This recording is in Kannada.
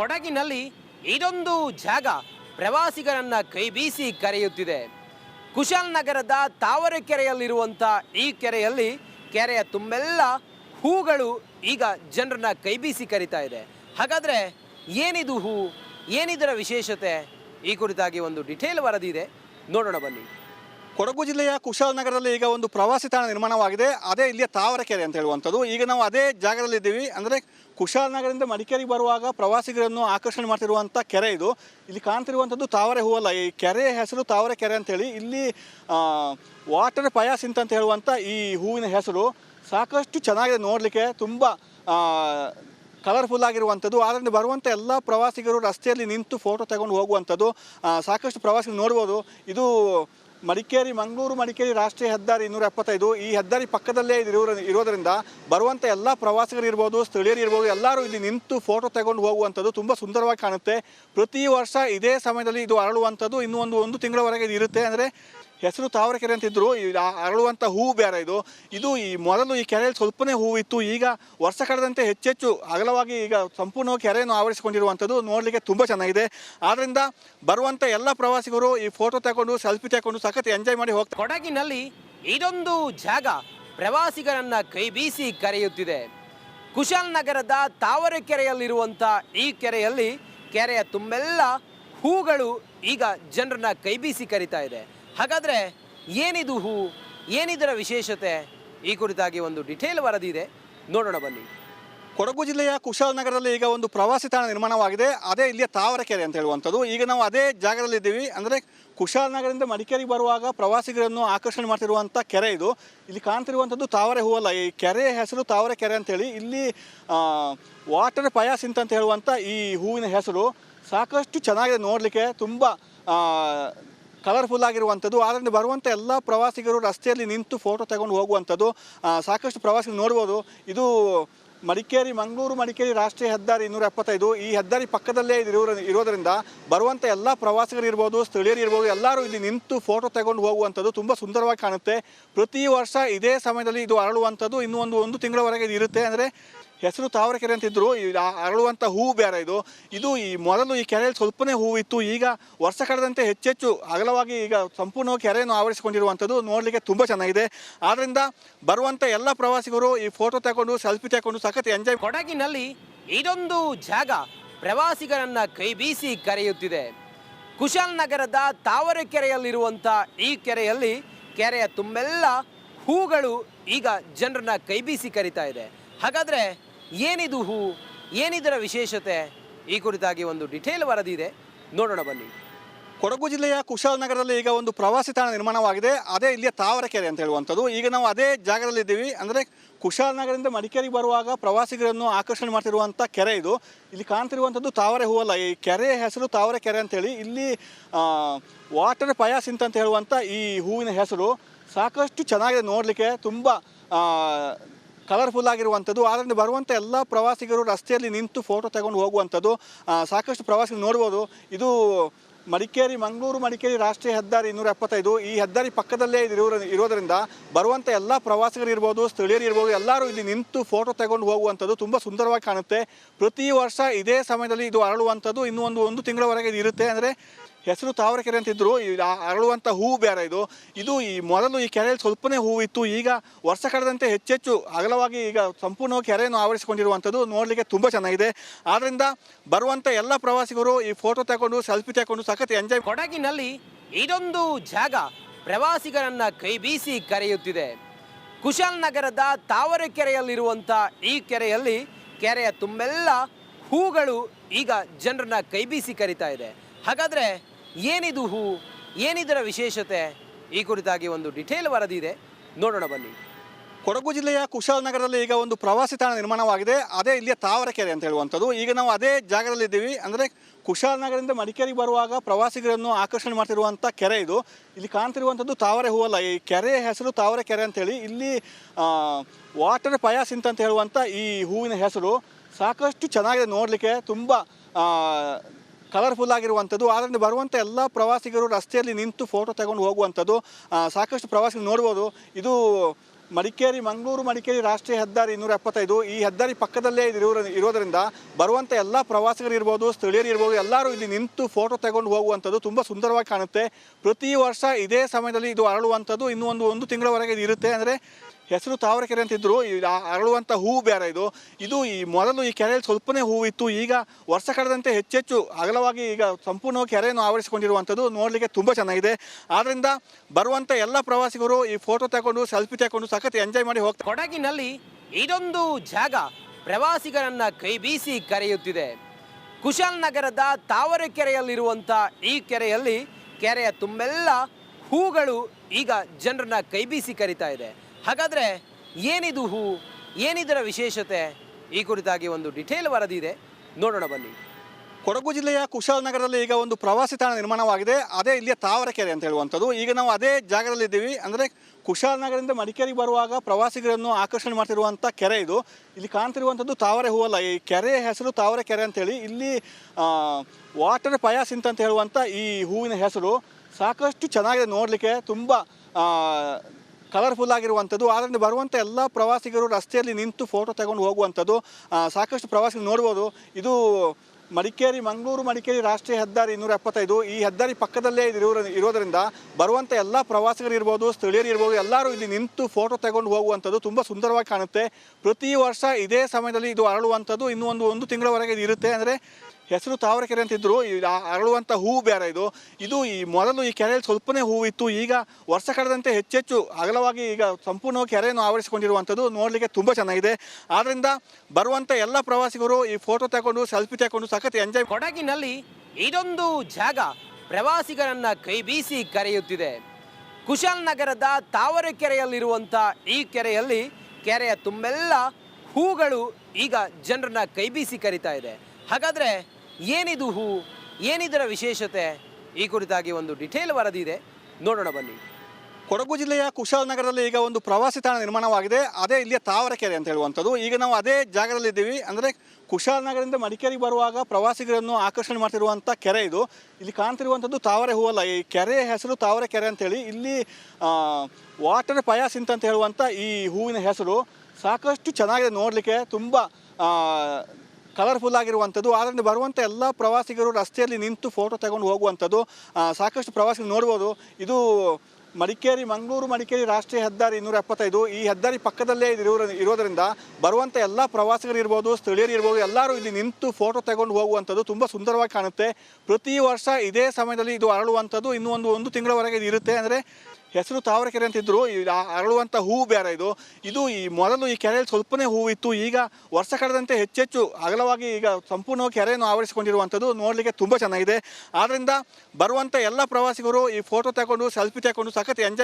ಕೊಡಗಿನಲ್ಲಿ ಇದೊಂದು ಜಾಗ ಪ್ರವಾಸಿಗರನ್ನ ಕೈ ಬೀಸಿ ಕರೆಯುತ್ತಿದೆ. ಕುಶಾಲನಗರದ ತಾವರೆಕೆರೆಯಲ್ಲಿರುವಂಥ ಈ ಕೆರೆಯಲ್ಲಿ ಕೆರೆಯ ತುಂಬೆಲ್ಲ ಹೂಗಳು ಈಗ ಜನರನ್ನ ಕೈ ಬೀಸಿ ಕರಿತಾ ಇದೆ. ಹಾಗಾದ್ರೆ ಏನಿದು ಹೂ? ಏನಿದರ ವಿಶೇಷತೆ? ಈ ಕುರಿತಾಗಿ ಒಂದು ಡಿಟೇಲ್ ವರದಿ ಇದೆ. ನೋಡೋಣ ಬನ್ನಿ. ಕೊಡಗು ಜಿಲ್ಲೆಯ ಕುಶಾಲನಗರದಲ್ಲಿ ಈಗ ಒಂದು ಪ್ರವಾಸಿ ತಾಣ ನಿರ್ಮಾಣವಾಗಿದೆ. ಅದೇ ಇಲ್ಲಿಯ ತಾವರಕೆರೆ ಅಂತ ಹೇಳುವಂಥದ್ದು. ಈಗ ನಾವು ಅದೇ ಜಾಗದಲ್ಲಿ ಇದ್ದೀವಿ. ಅಂದರೆ ಕುಶಾಲನಗರದಿಂದ ಮಡಿಕೇರಿಗೆ ಬರುವಾಗ ಪ್ರವಾಸಿಗರನ್ನು ಆಕರ್ಷಣೆ ಮಾಡ್ತಿರುವಂಥ ಕೆರೆ ಇದು. ಇಲ್ಲಿ ಕಾಣ್ತಿರುವಂಥದ್ದು ತಾವರೆ ಹೂವಲ್ಲ ಈ ಕೆರೆ ಹೆಸರು ತಾವರೆ ಕೆರೆ ಅಂತೇಳಿ ಇಲ್ಲಿ ವಾಟರ್ ಪಯಾಸಿಂತ್ ಅಂತ ಹೇಳುವಂಥ ಈ ಹೂವಿನ ಹೆಸರು ಸಾಕಷ್ಟು ಚೆನ್ನಾಗಿದೆ ನೋಡಲಿಕ್ಕೆ. ತುಂಬ ಕಲರ್ಫುಲ್ ಆಗಿರುವಂಥದ್ದು. ಆದ್ದರಿಂದ ಬರುವಂಥ ಎಲ್ಲ ಪ್ರವಾಸಿಗರು ರಸ್ತೆಯಲ್ಲಿ ನಿಂತು ಫೋಟೋ ತಗೊಂಡು ಹೋಗುವಂಥದ್ದು. ಸಾಕಷ್ಟು ಪ್ರವಾಸಿಗರು ನೋಡ್ಬೋದು. ಇದು ಮಡಿಕೇರಿ, ಮಂಗಳೂರು, ಮಡಿಕೇರಿ ರಾಷ್ಟ್ರೀಯ ಹೆದ್ದಾರಿ ಇನ್ನೂರ ಎಪ್ಪತ್ತೈದು ಈ ಹೆದ್ದಾರಿ ಪಕ್ಕದಲ್ಲೇ ಇದು ಇರೋ ಇರೋದರಿಂದ ಬರುವಂಥ ಎಲ್ಲ ಪ್ರವಾಸಿಗರು ಇರ್ಬೋದು, ಸ್ಥಳೀಯರು ಇರ್ಬೋದು, ಎಲ್ಲರೂ ಇಲ್ಲಿ ನಿಂತು ಫೋಟೋ ತಗೊಂಡು ಹೋಗುವಂಥದ್ದು ತುಂಬ ಸುಂದರವಾಗಿ ಕಾಣುತ್ತೆ. ಪ್ರತಿ ವರ್ಷ ಇದೇ ಸಮಯದಲ್ಲಿ ಇದು ಅರಳುವಂಥದ್ದು. ಇನ್ನೂ ಒಂದು ಒಂದು ತಿಂಗಳವರೆಗೆ ಇದು ಇರುತ್ತೆ. ಅಂದರೆ ಹೆಸರು ತಾವರೆಕೆರೆ ಅಂತಿದ್ರು ಅರಳುವಂಥ ಹೂವು ಬೇರೆ ಇದು. ಇದು ಈ ಮೊದಲು ಈ ಕೆರೆಯಲ್ಲಿ ಸ್ವಲ್ಪನೇ ಹೂವು ಇತ್ತು. ಈಗ ವರ್ಷ ಕಳೆದಂತೆ ಹೆಚ್ಚೆಚ್ಚು ಅಗಲವಾಗಿ ಈಗ ಸಂಪೂರ್ಣವಾಗಿ ಕೆರೆಯನ್ನು ಆವರಿಸಿಕೊಂಡಿರುವಂಥದ್ದು ನೋಡಲಿಕ್ಕೆ ತುಂಬ ಚೆನ್ನಾಗಿದೆ. ಆದ್ದರಿಂದ ಬರುವಂಥ ಎಲ್ಲ ಪ್ರವಾಸಿಗರು ಈ ಫೋಟೋ ತಗೊಂಡು ಸೆಲ್ಫಿ ತಗೊಂಡು ಸಖತ್ ಎಂಜಾಯ್ ಮಾಡಿ ಹೋಗ್ತಾರೆ ಕೊಡಗಿನಲ್ಲಿ ಇದೊಂದು ಜಾಗ ಪ್ರವಾಸಿಗರನ್ನ ಕೈ ಬೀಸಿ ಕರೆಯುತ್ತಿದೆ. ಕುಶಾಲನಗರದ ತಾವರೆಕೆರೆಯಲ್ಲಿರುವಂಥ ಈ ಕೆರೆಯಲ್ಲಿ ಕೆರೆಯ ತುಂಬೆಲ್ಲ ಹೂಗಳು ಈಗ ಜನರನ್ನ ಕೈ ಬೀಸಿ ಕರಿತಾ ಇದೆ. ಹಾಗಾದ್ರೆ ಏನಿದು ಹೂ, ಏನಿದರ ವಿಶೇಷತೆ? ಈ ಕುರಿತಾಗಿ ಒಂದು ಡಿಟೇಲ್ ವರದಿ ಇದೆ. ನೋಡೋಣ ಬನ್ನಿ. ಕೊಡಗು ಜಿಲ್ಲೆಯ ಕುಶಾಲನಗರದಲ್ಲಿ ಈಗ ಒಂದು ಪ್ರವಾಸಿ ತಾಣ ನಿರ್ಮಾಣವಾಗಿದೆ. ಅದೇ ಇಲ್ಲಿಯ ತಾವರಕೆರೆ ಅಂತ ಹೇಳುವಂಥದ್ದು. ಈಗ ನಾವು ಅದೇ ಜಾಗದಲ್ಲಿ ಇದ್ದೀವಿ. ಅಂದರೆ ಕುಶಾಲನಗರದಿಂದ ಮಡಿಕೇರಿಗೆ ಬರುವಾಗ ಪ್ರವಾಸಿಗರನ್ನು ಆಕರ್ಷಣೆ ಮಾಡ್ತಿರುವಂಥ ಕೆರೆ ಇದು. ಇಲ್ಲಿ ಕಾಣ್ತಿರುವಂಥದ್ದು ತಾವರೆ ಹೂವಲ್ಲ ಈ ಕೆರೆ ಹೆಸರು ತಾವರೆ ಕೆರೆ ಅಂತೇಳಿ ಇಲ್ಲಿ ವಾಟರ್ ಪಯಾಸಿಂತ್ ಅಂತ ಹೇಳುವಂಥ ಈ ಹೂವಿನ ಹೆಸರು ಸಾಕಷ್ಟು ಚೆನ್ನಾಗಿದೆ ನೋಡಲಿಕ್ಕೆ. ತುಂಬ ಕಲರ್ಫುಲ್ ಆಗಿರುವಂಥದ್ದು. ಆದ್ದರಿಂದ ಬರುವಂಥ ಎಲ್ಲ ಪ್ರವಾಸಿಗರು ರಸ್ತೆಯಲ್ಲಿ ನಿಂತು ಫೋಟೋ ತಗೊಂಡು ಹೋಗುವಂಥದ್ದು ಸಾಕಷ್ಟು ಪ್ರವಾಸಿಗರು ನೋಡ್ಬೋದು. ಇದು ಮಡಿಕೇರಿ, ಮಂಗಳೂರು ಮಡಿಕೇರಿ ರಾಷ್ಟ್ರೀಯ ಹೆದ್ದಾರಿ ಇನ್ನೂರ ಎಪ್ಪತ್ತೈದು. ಈ ಹೆದ್ದಾರಿ ಪಕ್ಕದಲ್ಲೇ ಇದು ಇರೋ ಇರೋದರಿಂದ ಬರುವಂಥ ಎಲ್ಲ ಪ್ರವಾಸಿಗರು ಇರ್ಬೋದು, ಸ್ಥಳೀಯರು ಇರ್ಬೋದು, ಎಲ್ಲರೂ ಇಲ್ಲಿ ನಿಂತು ಫೋಟೋ ತಗೊಂಡು ಹೋಗುವಂಥದ್ದು ತುಂಬ ಸುಂದರವಾಗಿ ಕಾಣುತ್ತೆ. ಪ್ರತಿ ವರ್ಷ ಇದೇ ಸಮಯದಲ್ಲಿ ಇದು ಅರಳುವಂಥದ್ದು. ಇನ್ನೂ ಒಂದು ಒಂದು ತಿಂಗಳವರೆಗೆ ಇದು ಇರುತ್ತೆ. ಅಂದರೆ ಹೆಸರು ತಾವರೆಕೆರೆ ಅಂತಿದ್ರು ಅರಳುವಂಥ ಹೂವು ಬೇರೆ ಇದು. ಇದು ಈ ಮೊದಲು ಈ ಕೆರೆಯಲ್ಲಿ ಸ್ವಲ್ಪನೇ ಹೂವು ಇತ್ತು. ಈಗ ವರ್ಷ ಕಳೆದಂತೆ ಹೆಚ್ಚೆಚ್ಚು ಅಗಲವಾಗಿ ಈಗ ಸಂಪೂರ್ಣವಾಗಿ ಕೆರೆಯನ್ನು ಆವರಿಸಿಕೊಂಡಿರುವಂಥದ್ದು ನೋಡಲಿಕ್ಕೆ ತುಂಬ ಚೆನ್ನಾಗಿದೆ. ಆದ್ದರಿಂದ ಬರುವಂಥ ಎಲ್ಲ ಪ್ರವಾಸಿಗರು ಈ ಫೋಟೋ ತಗೊಂಡು ಸೆಲ್ಫಿ ತಗೊಂಡು ಸಖತ್ ಎಂಜಾಯ್ ಕೊಡಗಿನಲ್ಲಿ ಇದೊಂದು ಜಾಗ ಪ್ರವಾಸಿಗರನ್ನ ಕೈ ಬೀಸಿ ಕರೆಯುತ್ತಿದೆ. ತಾವರೆ ತಾವರೆಕೆರೆಯಲ್ಲಿರುವಂಥ ಈ ಕೆರೆಯಲ್ಲಿ ಕೆರೆಯ ತುಂಬೆಲ್ಲ ಹೂಗಳು ಈಗ ಜನರನ್ನ ಕೈ ಬೀಸಿ ಕರಿತಾ ಇದೆ. ಹಾಗಾದ್ರೆ ಏನಿದು ಹೂ, ಏನಿದರ ವಿಶೇಷತೆ? ಈ ಕುರಿತಾಗಿ ಒಂದು ಡಿಟೇಲ್ ವರದಿ ಇದೆ. ನೋಡೋಣ ಬನ್ನಿ. ಕೊಡಗು ಜಿಲ್ಲೆಯ ಕುಶಾಲನಗರದಲ್ಲಿ ಈಗ ಒಂದು ಪ್ರವಾಸಿ ತಾಣ ನಿರ್ಮಾಣವಾಗಿದೆ. ಅದೇ ಇಲ್ಲಿಯ ತಾವರಕೆರೆ ಅಂತ ಹೇಳುವಂಥದ್ದು. ಈಗ ನಾವು ಅದೇ ಜಾಗದಲ್ಲಿ ಇದ್ದೀವಿ. ಅಂದರೆ ಕುಶಾಲನಗರದಿಂದ ಮಡಿಕೇರಿಗೆ ಬರುವಾಗ ಪ್ರವಾಸಿಗರನ್ನು ಆಕರ್ಷಣೆ ಮಾಡ್ತಿರುವಂಥ ಕೆರೆ ಇದು. ಇಲ್ಲಿ ಕಾಣ್ತಿರುವಂಥದ್ದು ತಾವರೆ ಹೂವಲ್ಲ ಈ ಕೆರೆ ಹೆಸರು ತಾವರೆ ಕೆರೆ ಅಂತೇಳಿ. ಇಲ್ಲಿ ವಾಟರ್ ಪಯಾಸಿಂತ್ ಅಂತ ಹೇಳುವಂಥ ಈ ಹೂವಿನ ಹೆಸರು ಸಾಕಷ್ಟು ಚೆನ್ನಾಗಿದೆ ನೋಡಲಿಕ್ಕೆ. ತುಂಬ ಕಲರ್ಫುಲ್ ಆಗಿರುವಂಥದ್ದು. ಆದ್ದರಿಂದ ಬರುವಂಥ ಎಲ್ಲ ಪ್ರವಾಸಿಗರು ರಸ್ತೆಯಲ್ಲಿ ನಿಂತು ಫೋಟೋ ತಗೊಂಡು ಹೋಗುವಂಥದ್ದು. ಸಾಕಷ್ಟು ಪ್ರವಾಸಿಗರು ನೋಡ್ಬೋದು. ಇದು ಮಡಿಕೇರಿ, ಮಂಗಳೂರು ಮಡಿಕೇರಿ ರಾಷ್ಟ್ರೀಯ ಹೆದ್ದಾರಿ ಇನ್ನೂರ ಎಪ್ಪತ್ತೈದು ಈ ಹೆದ್ದಾರಿ ಪಕ್ಕದಲ್ಲೇ ಇದು ಇರೋ ಇರೋದರಿಂದ ಬರುವಂಥ ಎಲ್ಲ ಪ್ರವಾಸಿಗರು ಇರ್ಬೋದು, ಸ್ಥಳೀಯರು ಇರ್ಬೋದು, ಎಲ್ಲರೂ ಇಲ್ಲಿ ನಿಂತು ಫೋಟೋ ತಗೊಂಡು ಹೋಗುವಂಥದ್ದು ತುಂಬ ಸುಂದರವಾಗಿ ಕಾಣುತ್ತೆ. ಪ್ರತಿ ವರ್ಷ ಇದೇ ಸಮಯದಲ್ಲಿ ಇದು ಅರಳುವಂಥದ್ದು. ಇನ್ನೂ ಒಂದು ಒಂದು ತಿಂಗಳವರೆಗೆ ಇದು ಇರುತ್ತೆ. ಅಂದರೆ ಹೆಸರು ತಾವರೆಕೆರೆ ಅಂತಿದ್ರು ಅರಳುವಂಥ ಹೂವು ಬೇರೆ ಇದು. ಇದು ಈ ಮೊದಲು ಈ ಕೆರೆಯಲ್ಲಿ ಸ್ವಲ್ಪನೇ ಹೂವು ಇತ್ತು ಈಗ ವರ್ಷ ಕಳೆದಂತೆ ಹೆಚ್ಚೆಚ್ಚು ಅಗಲವಾಗಿ ಈಗ ಸಂಪೂರ್ಣ ಕೆರೆಯನ್ನು ಆವರಿಸಿಕೊಂಡಿರುವಂಥದ್ದು ನೋಡಲಿಕ್ಕೆ ತುಂಬ ಚೆನ್ನಾಗಿದೆ. ಆದ್ದರಿಂದ ಬರುವಂಥ ಎಲ್ಲ ಪ್ರವಾಸಿಗರು ಈ ಫೋಟೋ ತಗೊಂಡು ಸೆಲ್ಫಿ ತಗೊಂಡು ಸಖತ್ ಎಂಜಾಯ್ ಕೊಡಗಿನಲ್ಲಿ ಇದೊಂದು ಜಾಗ ಪ್ರವಾಸಿಗರನ್ನ ಕೈ ಬೀಸಿ ಕರೆಯುತ್ತಿದೆ. ಕುಶಾಲನಗರದ ತಾವರೆಕೆರೆಯಲ್ಲಿರುವಂಥ ಈ ಕೆರೆಯಲ್ಲಿ ಕೆರೆಯ ತುಂಬೆಲ್ಲ ಹೂಗಳು ಈಗ ಜನರನ್ನ ಕೈ ಬೀಸಿ ಕರಿತಾ ಇದೆ. ಹಾಗಾದ್ರೆ ಏನಿದು ಹೂ, ಏನಿದರ ವಿಶೇಷತೆ? ಈ ಕುರಿತಾಗಿ ಒಂದು ಡಿಟೇಲ್ ವರದಿ ಇದೆ. ನೋಡೋಣ ಬನ್ನಿ. ಕೊಡಗು ಜಿಲ್ಲೆಯ ಕುಶಾಲನಗರದಲ್ಲಿ ಈಗ ಒಂದು ಪ್ರವಾಸಿ ತಾಣ ನಿರ್ಮಾಣವಾಗಿದೆ. ಅದೇ ಇಲ್ಲಿಯ ತಾವರೆಕೆರೆ ಅಂತ ಹೇಳುವಂಥದ್ದು. ಈಗ ನಾವು ಅದೇ ಜಾಗದಲ್ಲಿ ಇದ್ದೀವಿ. ಅಂದರೆ ಕುಶಾಲನಗರದಿಂದ ಮಡಿಕೇರಿಗೆ ಬರುವಾಗ ಪ್ರವಾಸಿಗರನ್ನು ಆಕರ್ಷಣೆ ಮಾಡ್ತಿರುವಂಥ ಕೆರೆ ಇದು. ಇಲ್ಲಿ ಕಾಣ್ತಿರುವಂಥದ್ದು ತಾವರೆ ಹೂವಲ್ಲ. ಈ ಕೆರೆ ಹೆಸರು ತಾವರೆ ಕೆರೆ ಅಂತೇಳಿ ಇಲ್ಲಿ ವಾಟರ್ ಪಯಾಸಿಂತ್ ಅಂತ ಹೇಳುವಂಥ ಈ ಹೂವಿನ ಹೆಸರು ಸಾಕಷ್ಟು ಚೆನ್ನಾಗಿದೆ ನೋಡಲಿಕ್ಕೆ. ತುಂಬ ಕಲರ್ಫುಲ್ ಆಗಿರುವಂಥದ್ದು. ಆದ್ದರಿಂದ ಬರುವಂಥ ಎಲ್ಲ ಪ್ರವಾಸಿಗರು ರಸ್ತೆಯಲ್ಲಿ ನಿಂತು ಫೋಟೋ ತಗೊಂಡು ಹೋಗುವಂಥದ್ದು. ಸಾಕಷ್ಟು ಪ್ರವಾಸಿಗರು ನೋಡ್ಬೋದು. ಇದು ಮಡಿಕೇರಿ, ಮಂಗಳೂರು ಮಡಿಕೇರಿ ರಾಷ್ಟ್ರೀಯ ಹೆದ್ದಾರಿ ಇನ್ನೂರ ಎಪ್ಪತ್ತೈದು ಈ ಹೆದ್ದಾರಿ ಪಕ್ಕದಲ್ಲೇ ಇರೋದರಿಂದ ಬರುವಂಥ ಎಲ್ಲ ಪ್ರವಾಸಿಗರು ಇರ್ಬೋದು, ಸ್ಥಳೀಯರು ಇರ್ಬೋದು, ಎಲ್ಲರೂ ಇಲ್ಲಿ ನಿಂತು ಫೋಟೋ ತಗೊಂಡು ಹೋಗುವಂಥದ್ದು ತುಂಬ ಸುಂದರವಾಗಿ ಕಾಣುತ್ತೆ. ಪ್ರತಿ ವರ್ಷ ಇದೇ ಸಮಯದಲ್ಲಿ ಇದು ಅರಳುವಂಥದ್ದು. ಇನ್ನೂ ಒಂದು ಒಂದು ತಿಂಗಳವರೆಗೆ ಇದು ಇರುತ್ತೆ. ಅಂದರೆ ಹೆಸರು ತಾವರೆಕೆರೆ ಅಂತಿದ್ರು. ಅರಳುವಂಥ ಹೂವು ಬೇರೆ ಇದು. ಇದು ಈ ಮೊದಲು ಈ ಕೆರೆಯಲ್ಲಿ ಸ್ವಲ್ಪನೇ ಹೂವು ಇತ್ತು. ಈಗ ವರ್ಷ ಕಳೆದಂತೆ ಹೆಚ್ಚೆಚ್ಚು ಅಗಲವಾಗಿ ಈಗ ಸಂಪೂರ್ಣವಾಗಿ ಕೆರೆಯನ್ನು ಆವರಿಸಿಕೊಂಡಿರುವಂಥದ್ದು ನೋಡಲಿಕ್ಕೆ ತುಂಬ ಚೆನ್ನಾಗಿದೆ. ಆದ್ದರಿಂದ ಬರುವಂಥ ಎಲ್ಲ ಪ್ರವಾಸಿಗರು ಈ ಫೋಟೋ ತಗೊಂಡು ಸೆಲ್ಫಿ ತಗೊಂಡು ಸಖತ್ ಎಂಜಾಯ್ ಮಾಡಿ ಹೋಗ್ತಾರೆ ಕೊಡಗಿನಲ್ಲಿ ಇದೊಂದು ಜಾಗ ಪ್ರವಾಸಿಗರನ್ನ ಕೈ ಬೀಸಿ ಕರೆಯುತ್ತಿದೆ. ಕುಶಾಲನಗರದ ತಾವರೆಕೆರೆಯಲ್ಲಿರುವಂಥ ಈ ಕೆರೆಯಲ್ಲಿ ಕೆರೆಯ ತುಂಬೆಲ್ಲ ಹೂಗಳು ಈಗ ಜನರನ್ನ ಕೈ ಬೀಸಿ ಕರಿತಾ ಇದೆ. ಹಾಗಾದ್ರೆ ಏನಿದು ಹೂ? ಏನಿದರ ವಿಶೇಷತೆ? ಈ ಕುರಿತಾಗಿ ಒಂದು ಡಿಟೇಲ್ ವರದಿ ಇದೆ. ನೋಡೋಣ ಬನ್ನಿ. ಕೊಡಗು ಜಿಲ್ಲೆಯ ಕುಶಾಲನಗರದಲ್ಲಿ ಈಗ ಒಂದು ಪ್ರವಾಸಿ ತಾಣ ನಿರ್ಮಾಣವಾಗಿದೆ. ಅದೇ ಇಲ್ಲಿಯ ತಾವರೆಕೆರೆ ಅಂತ ಹೇಳುವಂಥದ್ದು. ಈಗ ನಾವು ಅದೇ ಜಾಗದಲ್ಲಿ ಇದ್ದೀವಿ. ಅಂದರೆ ಕುಶಾಲನಗರದಿಂದ ಮಡಿಕೇರಿಗೆ ಬರುವಾಗ ಪ್ರವಾಸಿಗರನ್ನು ಆಕರ್ಷಣೆ ಮಾಡ್ತಿರುವಂಥ ಕೆರೆ ಇದು. ಇಲ್ಲಿ ಕಾಣ್ತಿರುವಂಥದ್ದು ತಾವರೆ ಹೂವಲ್ಲ. ಈ ಕೆರೆ ಹೆಸರು ತಾವರೆ ಕೆರೆ ಅಂತೇಳಿ ಇಲ್ಲಿ ವಾಟರ್ ಪಯಾಸಿಂತ್ ಅಂತ ಹೇಳುವಂಥ ಈ ಹೂವಿನ ಹೆಸರು ಸಾಕಷ್ಟು ಚೆನ್ನಾಗಿದೆ ನೋಡಲಿಕ್ಕೆ. ತುಂಬ ಕಲರ್ಫುಲ್ ಆಗಿರುವಂಥದ್ದು. ಆದ್ದರಿಂದ ಬರುವಂಥ ಎಲ್ಲ ಪ್ರವಾಸಿಗರು ರಸ್ತೆಯಲ್ಲಿ ನಿಂತು ಫೋಟೋ ತಗೊಂಡು ಹೋಗುವಂಥದ್ದು ಸಾಕಷ್ಟು ಪ್ರವಾಸಿಗರು ನೋಡ್ಬೋದು. ಇದು ಮಡಿಕೇರಿ, ಮಂಗಳೂರು ಮಡಿಕೇರಿ ರಾಷ್ಟ್ರೀಯ ಹೆದ್ದಾರಿ ಇನ್ನೂರ ಎಪ್ಪತ್ತೈದು ಈ ಹೆದ್ದಾರಿ ಪಕ್ಕದಲ್ಲೇ ಇರೋದರಿಂದ ಬರುವಂಥ ಎಲ್ಲ ಪ್ರವಾಸಿಗರು ಇರ್ಬೋದು, ಸ್ಥಳೀಯರು ಇರ್ಬೋದು, ಎಲ್ಲರೂ ಇಲ್ಲಿ ನಿಂತು ಫೋಟೋ ತಗೊಂಡು ಹೋಗುವಂಥದ್ದು ತುಂಬ ಸುಂದರವಾಗಿ ಕಾಣುತ್ತೆ. ಪ್ರತಿ ವರ್ಷ ಇದೇ ಸಮಯದಲ್ಲಿ ಇದು ಅರಳುವಂಥದ್ದು. ಇನ್ನೂ ಒಂದು ಒಂದು ತಿಂಗಳವರೆಗೆ ಇದು ಇರುತ್ತೆ. ಅಂದರೆ ಹೆಸರು ತಾವರೆಕೆರೆ ಅಂತಿದ್ರು. ಅರಳುವಂಥ ಹೂವು ಬೇರೆ ಇದು. ಇದು ಈ ಮೊದಲು ಈ ಕೆರೆಯಲ್ಲಿ ಸ್ವಲ್ಪನೇ ಹೂವು ಇತ್ತು. ಈಗ ವರ್ಷ ಕಳೆದಂತೆ ಹೆಚ್ಚೆಚ್ಚು ಅಗಲವಾಗಿ ಈಗ ಸಂಪೂರ್ಣವಾಗಿ ಕೆರೆಯನ್ನು ಆವರಿಸಿಕೊಂಡಿರುವಂಥದ್ದು ನೋಡಲಿಕ್ಕೆ ತುಂಬ ಚೆನ್ನಾಗಿದೆ. ಆದ್ದರಿಂದ ಬರುವಂಥ ಎಲ್ಲ ಪ್ರವಾಸಿಗರು ಈ ಫೋಟೋ ತಗೊಂಡು ಸೆಲ್ಫಿ ತಗೊಂಡು ಸಖತ್ ಎಂಜಾಯ್ ಕೊಡಗಿನಲ್ಲಿ ಇದೊಂದು ಜಾಗ ಪ್ರವಾಸಿಗರನ್ನ ಕೈ ಬೀಸಿ ಕರೆಯುತ್ತಿದೆ. ತಾವರೆ ತಾವರೆಕೆರೆಯಲ್ಲಿರುವಂಥ ಈ ಕೆರೆಯಲ್ಲಿ ಕೆರೆಯ ತುಂಬೆಲ್ಲ ಹೂಗಳು ಈಗ ಜನರನ್ನ ಕೈ ಬೀಸಿ ಕರಿತಾ ಇದೆ. ಹಾಗಾದ್ರೆ ಏನಿದು ಹೂ, ಏನಿದರ ವಿಶೇಷತೆ? ಈ ಕುರಿತಾಗಿ ಒಂದು ಡಿಟೇಲ್ ವರದಿ ಇದೆ. ನೋಡೋಣ ಬನ್ನಿ. ಕೊಡಗು ಜಿಲ್ಲೆಯ ಕುಶಾಲನಗರದಲ್ಲಿ ಈಗ ಒಂದು ಪ್ರವಾಸಿ ತಾಣ ನಿರ್ಮಾಣವಾಗಿದೆ. ಅದೇ ಇಲ್ಲಿಯ ತಾವರಕೆರೆ ಅಂತ ಹೇಳುವಂಥದ್ದು. ಈಗ ನಾವು ಅದೇ ಜಾಗದಲ್ಲಿ ಇದ್ದೀವಿ. ಅಂದರೆ ಕುಶಾಲನಗರದಿಂದ ಮಡಿಕೇರಿಗೆ ಬರುವಾಗ ಪ್ರವಾಸಿಗರನ್ನು ಆಕರ್ಷಣೆ ಮಾಡ್ತಿರುವಂಥ ಕೆರೆ ಇದು. ಇಲ್ಲಿ ಕಾಣ್ತಿರುವಂಥದ್ದು ತಾವರೆ ಹೂವಲ್ಲ ಈ ಕೆರೆ ಹೆಸರು ತಾವರೆ ಕೆರೆ ಅಂತೇಳಿ. ಇಲ್ಲಿ ವಾಟರ್ ಪಯಾಸಿಂತ್ ಅಂತ ಹೇಳುವಂಥ ಈ ಹೂವಿನ ಹೆಸರು ಸಾಕಷ್ಟು ಚೆನ್ನಾಗಿದೆ ನೋಡಲಿಕ್ಕೆ. ತುಂಬ ಕಲರ್ಫುಲ್ ಆಗಿರುವಂಥದ್ದು. ಆದ್ದರಿಂದ ಬರುವಂಥ ಎಲ್ಲ ಪ್ರವಾಸಿಗರು ರಸ್ತೆಯಲ್ಲಿ ನಿಂತು ಫೋಟೋ ತಗೊಂಡು ಹೋಗುವಂಥದ್ದು ಸಾಕಷ್ಟು ಪ್ರವಾಸಿಗರು ನೋಡ್ಬೋದು. ಇದು ಮಡಿಕೇರಿ, ಮಂಗಳೂರು ಮಡಿಕೇರಿ ರಾಷ್ಟ್ರೀಯ ಹೆದ್ದಾರಿ ಇನ್ನೂರ ಎಪ್ಪತ್ತೈದು ಈ ಹೆದ್ದಾರಿ ಪಕ್ಕದಲ್ಲೇ ಇದು ಇರೋ ಇರೋದರಿಂದ ಬರುವಂಥ ಎಲ್ಲ ಪ್ರವಾಸಿಗರು ಇರ್ಬೋದು, ಸ್ಥಳೀಯರು ಇರ್ಬೋದು, ಎಲ್ಲರೂ ಇಲ್ಲಿ ನಿಂತು ಫೋಟೋ ತಗೊಂಡು ಹೋಗುವಂಥದ್ದು ತುಂಬ ಸುಂದರವಾಗಿ ಕಾಣುತ್ತೆ. ಪ್ರತಿ ವರ್ಷ ಇದೇ ಸಮಯದಲ್ಲಿ ಇದು ಅರಳುವಂಥದ್ದು. ಇನ್ನೂ ಒಂದು ಒಂದು ತಿಂಗಳವರೆಗೆ ಇದು ಇರುತ್ತೆ. ಅಂದರೆ ಹೆಸರು ತಾವರೆಕೆರೆ ಈ ಆ- ಅರಳುವಂಥ ಹೂವು ಬೇರೆ ಇದು. ಇದು ಈ ಮೊದಲು ಈ ಕೆರೆಯಲ್ಲಿ ಸ್ವಲ್ಪನೇ ಹೂವು ಇತ್ತು ಈಗ ವರ್ಷ ಕಳೆದಂತೆ ಹೆಚ್ಚೆಚ್ಚು ಅಗಲವಾಗಿ ಈಗ ಸಂಪೂರ್ಣವಾಗಿ ಕೆರೆಯನ್ನು ಆವರಿಸಿಕೊಂಡಿರುವಂಥದ್ದು ನೋಡಲಿಕ್ಕೆ ತುಂಬ ಚೆನ್ನಾಗಿದೆ. ಆದ್ದರಿಂದ ಬರುವಂಥ ಎಲ್ಲ ಪ್ರವಾಸಿಗರು ಈ ಫೋಟೋ ತಗೊಂಡು ಸೆಲ್ಫಿ ತಗೊಂಡು ಸಖತ್ ಎಂಜಾಯ್